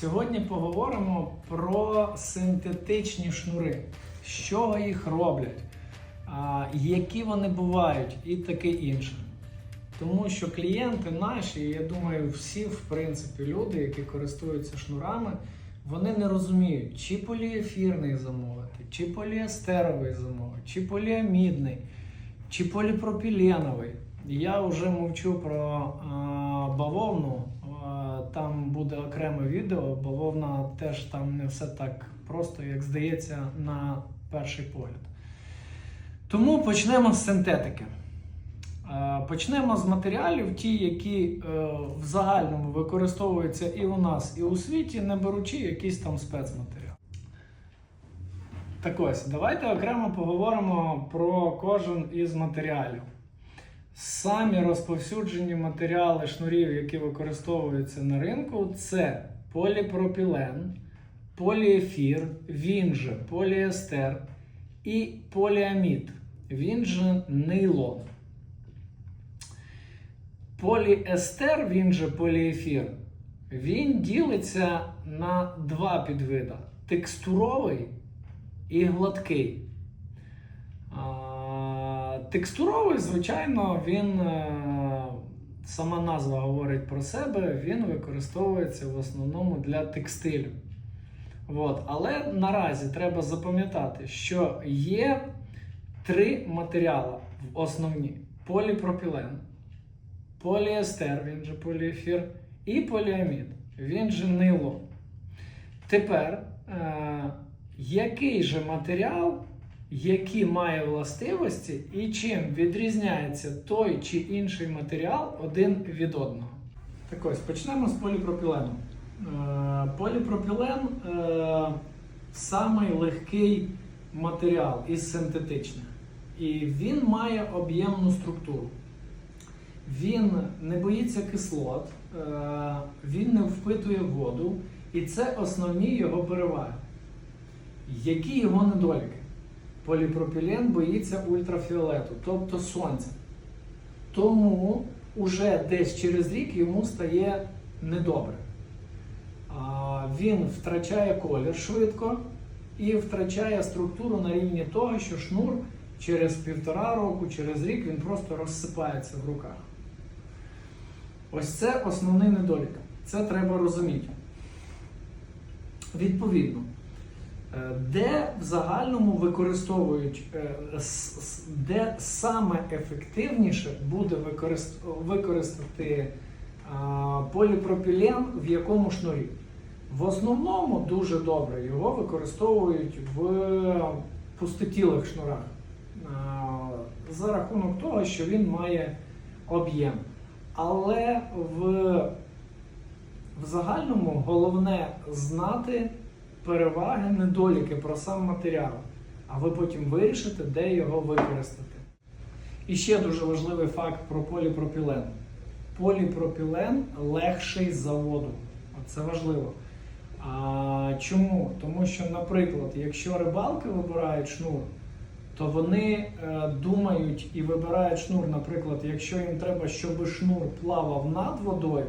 Сьогодні поговоримо про синтетичні шнури, з чого їх роблять, які вони бувають і таке інше. Тому що клієнти наші, я думаю, всі, в принципі, люди, які користуються шнурами, вони не розуміють, чи поліефірний замовити, чи поліестеровий замовити, чи поліамідний, чи поліпропіленовий. Я вже мовчу про а, бавовну. Там буде окреме відео. Бавовна теж там не все так просто, як здається, на перший погляд. Тому почнемо з синтетики. Е, Почнемо з матеріалів, ті, які е, в загальному використовуються і у нас, і у світі, не беручи якийсь там спецматеріал. Так ось, давайте окремо поговоримо про кожен із матеріалів. Самі розповсюджені матеріали шнурів, які використовуються на ринку, це поліпропілен, поліефір, він же поліестер і поліамід, він же нейлон. Поліестер, він же поліефір, він ділиться на два підвида: текстуровий і гладкий. Текстуровий, звичайно, він, е, сама назва говорить про себе, він використовується в основному для текстилю. От. Але наразі треба запам'ятати, що є три матеріали в основні: поліпропілен, поліестер, він же поліефір, і поліамід, він же нейлон. Тепер, е, який же матеріал, які має властивості, і чим відрізняється той чи інший матеріал один від одного? Так ось почнемо з поліпропілену. Е, Поліпропілен е, самий легкий матеріал із синтетичних. І він має об'ємну структуру. Він не боїться кислот, е, він не впитує воду, і це основні його переваги. Які його недоліки? Поліпропілен боїться ультрафіолету, тобто сонця. Тому уже десь через рік йому стає недобре. Він втрачає колір швидко і втрачає структуру на рівні того, що шнур через півтора року, через рік він просто розсипається в руках. Ось це основний недолік. Це треба розуміти. Відповідно, де в загальному використовують, е, де саме ефективніше буде використати поліпропілен в якому шнурі? В основному дуже добре його використовують в пустотілих шнурах за рахунок того, що він має об'єм. Але в, в загальному головне знати переваги, недоліки про сам матеріал, а ви потім вирішите, де його використати. І ще дуже важливий факт про поліпропілен. Поліпропілен легший з заводу. Це важливо. А, чому? Тому що, наприклад, якщо рибалки вибирають шнур, то вони е, думають і вибирають шнур, наприклад, якщо їм треба, щоб шнур плавав над водою,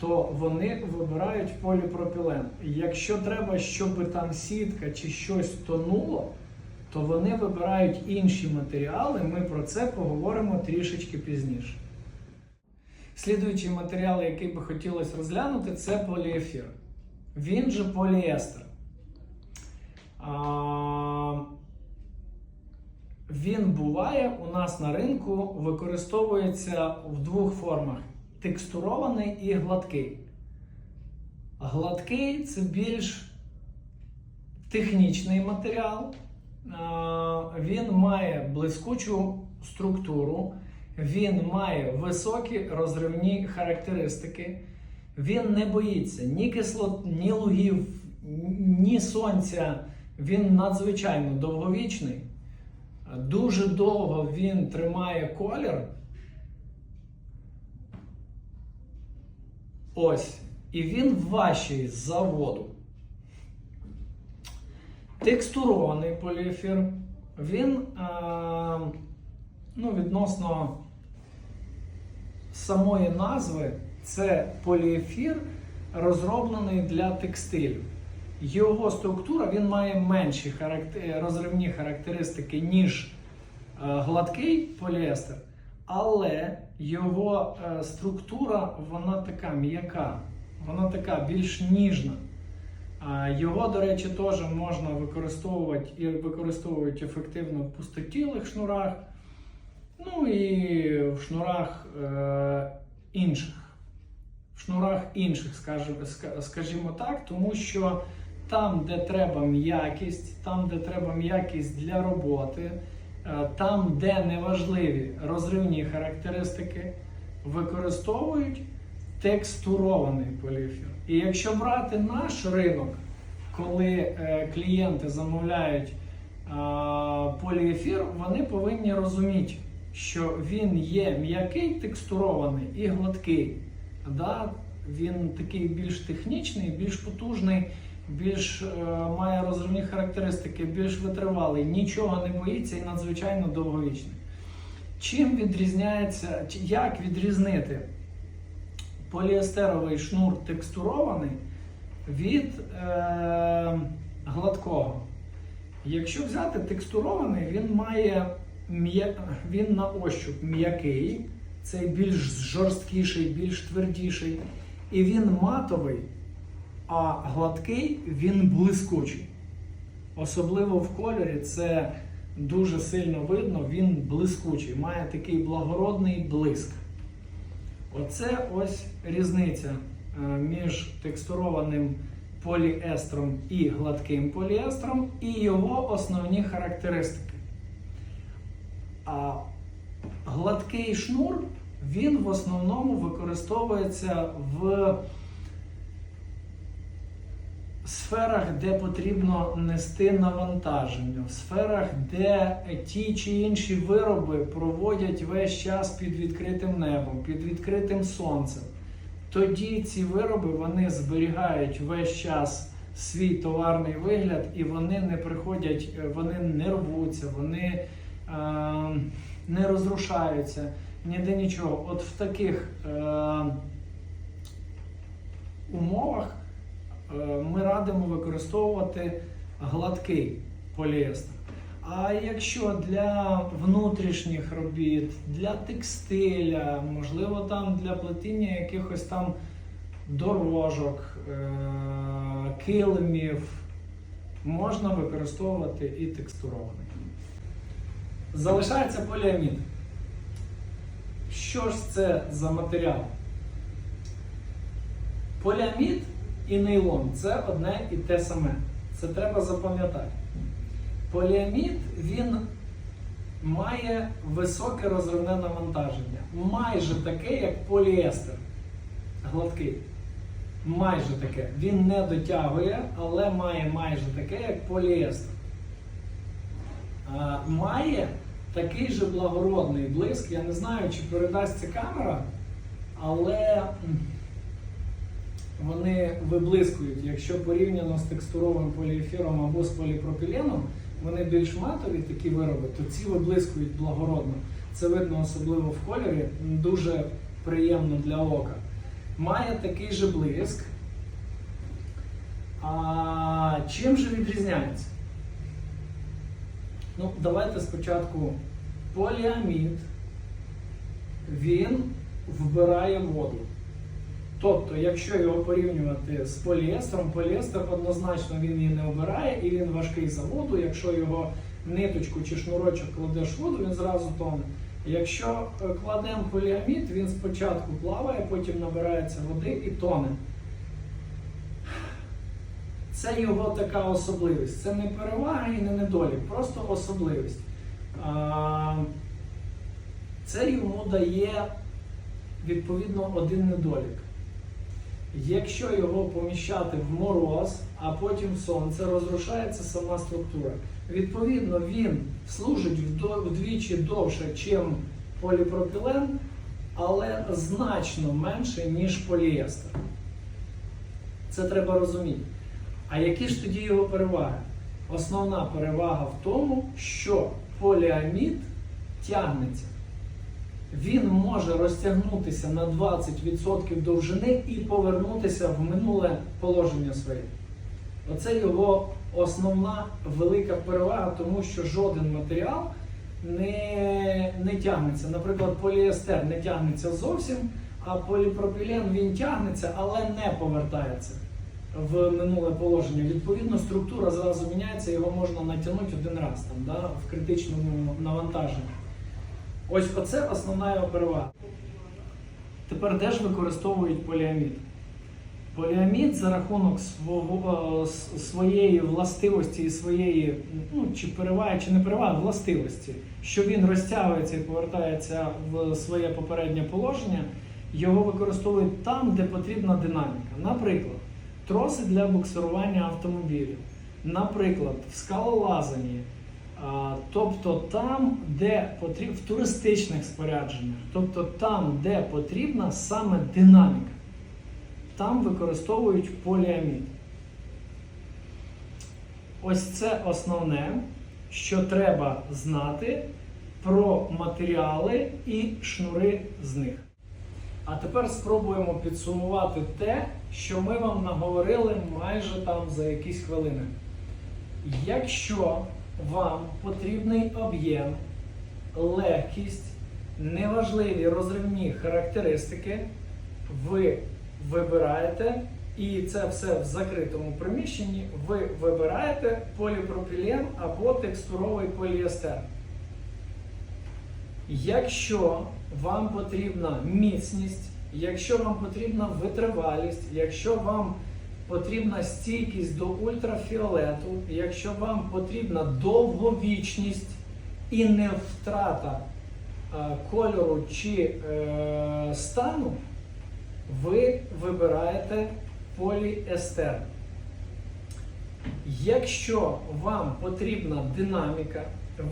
то вони вибирають поліпропілен. Якщо треба, щоб там сітка чи щось тонуло, то вони вибирають інші матеріали. Ми про це поговоримо трішечки пізніше. Слідуючий матеріал, який би хотілося розглянути, це поліефір. Він же поліестер. А, він буває у нас на ринку, використовується в двох формах: текстурований і гладкий. Гладкий це більш технічний матеріал. Він має блискучу структуру, він має високі розривні характеристики. Він не боїться ні кислот, ні лугів, ні сонця. Він надзвичайно довговічний. Дуже довго він тримає колір. Ось. І він важчий з заводу. Текстурований поліефір. Він е, ну, відносно самої назви це поліефір, розроблений для текстилю. Його структура він має менші характер... розривні характеристики, ніж е, гладкий поліестер, але його е, структура вона така м'яка, вона така більш ніжна. Його, до речі, теж можна використовувати і використовують ефективно в пустотілих шнурах, ну і в шнурах е, інших. В шнурах інших, скажімо, так, тому що там, де треба м'якість, там, де треба м'якість для роботи, там, де неважливі розривні характеристики, використовують текстурований поліефір. І якщо брати наш ринок, коли е, клієнти замовляють е, поліефір, вони повинні розуміти, що він є м'який, текстурований і гладкий. Він такий більш технічний, більш потужний, більш е, має розривні характеристики, більш витривалий, нічого не боїться і надзвичайно довговічний. Чим відрізняється, як відрізнити поліестеровий шнур текстурований від е, гладкого? Якщо взяти текстурований, він має він на ощуп м'який, цей більш жорсткіший, більш твердіший, і він матовий, а гладкий він блискучий. Особливо в кольорі це дуже сильно видно, він блискучий, має такий благородний блиск. Оце ось різниця е, між текстурованим поліестром і гладким поліестром і його основні характеристики. А гладкий шнур він в основному використовується в сферах, де потрібно нести навантаження, в сферах, де ті чи інші вироби проводять весь час під відкритим небом, під відкритим сонцем. Тоді ці вироби вони зберігають весь час свій товарний вигляд і вони не приходять, е, вони не рвуться, вони е, не розрушаються, ніде нічого. От в таких е, умовах ми радимо використовувати гладкий поліестер. А якщо для внутрішніх робіт, для текстиля, можливо, там для плетіння якихось там дорожок, е, килимів, можна використовувати і текстурований. Залишається поліамід. Що ж це за матеріал? Поліамід і нейлон це одне і те саме. Це треба запам'ятати. Поліамід він має високе розривне навантаження. Майже таке, як поліестер. Гладкий. Майже таке. Він не дотягує, але має майже таке, як поліестер. А, має такий же благородний блиск. Я не знаю, чи передасть ця камера, але вони виблискують. Якщо порівняно з текстуровим поліефіром або з поліпропіленом, вони більш матові такі вироби, то ці виблискують благородно. Це видно особливо в кольорі, дуже приємно для ока. Має такий же блиск. А чим же відрізняється? Ну, давайте спочатку поліамід, він вбирає воду. Тобто, якщо його порівнювати з поліестером, поліестер однозначно він її не обирає і він важкий за воду. Якщо його ниточку чи шнурочок кладеш в воду, він зразу тоне. Якщо е, кладемо поліамід, він спочатку плаває, потім набирається води і тоне. Це його така особливість. Це не перевага і не недолік, просто особливість. Це йому дає відповідно один недолік. Якщо його поміщати в мороз, а потім в сонце, розрушається сама структура. Відповідно, він служить вдвічі довше, ніж поліпропілен, але значно менше, ніж поліестер. Це треба розуміти. А які ж тоді його переваги? Основна перевага в тому, що поліамід тягнеться. Він може розтягнутися на 20% довжини і повернутися в минуле положення своє. Оце його основна велика перевага, тому що жоден матеріал не, не тягнеться. Наприклад, поліестер не тягнеться зовсім, а поліпропілен він тягнеться, але не повертається в минуле положення. Відповідно, структура зразу міняється, його можна натягнути один раз там, да, в критичному навантаженні. Ось оце основна його перевага. Тепер де ж використовують поліамід? Поліамід за рахунок свого, е, своєї властивості і своєї, ну, чи переваги, чи не переваги, властивості, що він розтягується і повертається в своє попереднє положення, його використовують там, де потрібна динаміка. Наприклад, троси для буксирування автомобілів, наприклад, в скалолазанні, тобто там, де потрібно, в туристичних спорядженнях, тобто там, де потрібна саме динаміка там використовують поліамід. Ось це основне, що треба знати про матеріали і шнури з них. А тепер спробуємо підсумувати те, що ми вам наговорили майже там за якісь хвилини. Якщо вам потрібний об'єм, легкість, неважливі розривні характеристики, ви вибираєте, і це все в закритому приміщенні, ви вибираєте поліпропілен або текстуровий поліестер. Якщо вам потрібна міцність, якщо вам потрібна витривалість, якщо вам потрібна стійкість до ультрафіолету, якщо вам потрібна довговічність і не втрата е, кольору чи е, стану, ви вибираєте поліестер. Якщо вам потрібна динаміка,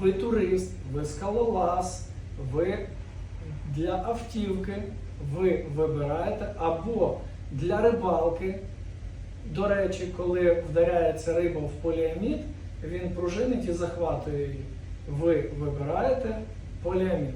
ви турист, ви скалолаз, ви для автівки, ви вибираєте або для рибалки. До речі, коли вдаряється риба в поліамід, він пружинить і захватує її. Ви вибираєте поліамід.